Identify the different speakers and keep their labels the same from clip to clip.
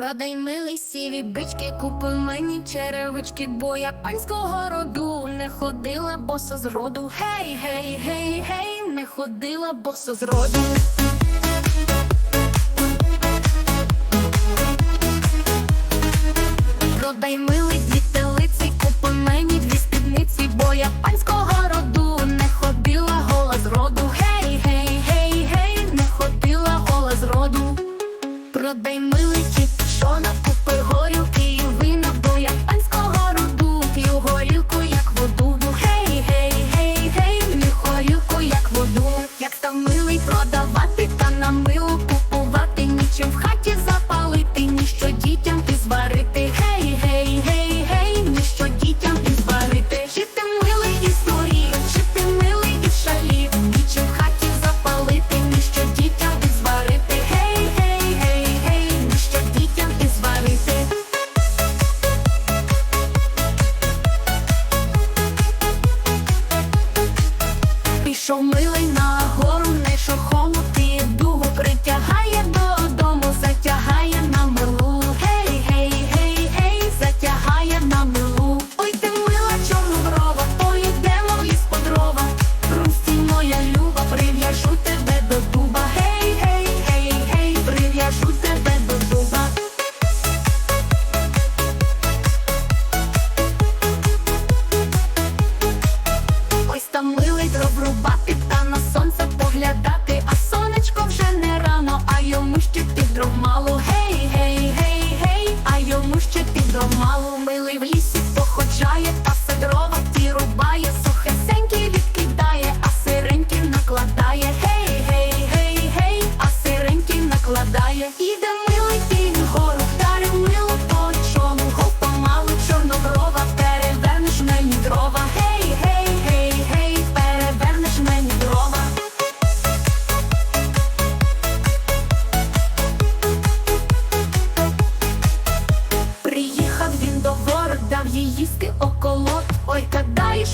Speaker 1: Продай милий сіві бички, купи мені черевички, бо я панського роду не ходила босо з роду. Гей, гей, гей, гей, не ходила босо з роду. Продай милий дві телиці, купи мені дві спідниці, бо я панського роду не ходила гола з роду. Гей, гей, гей, гей, не ходила гола з роду. Продай милий чіпшона, купи горілки і вина, бо панського роду, п'ю горілку, як воду. Гей, гей, гей, гей, п'ю горілку, як воду. Як там милий продавати, та на милу купувати, нічим в хаті запалити, ніщо дітям ти зварити. Пішов милий на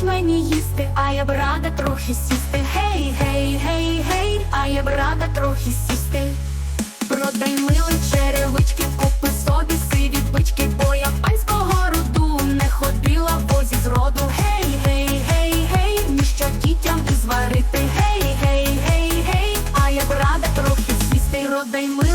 Speaker 1: мені їсти, а я б рада трохи сісти. Гей, гей, гей, гей, а я б рада трохи сісти. Продай мили черевички, купи собі сиві бички, бо я панського роду не ходила в возі з роду. Гей, гей, гей, гей, ніщо дітям і зварити. Гей, гей, гей, гей, а я б рада трохи сісти. Продай мили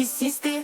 Speaker 1: і сісти.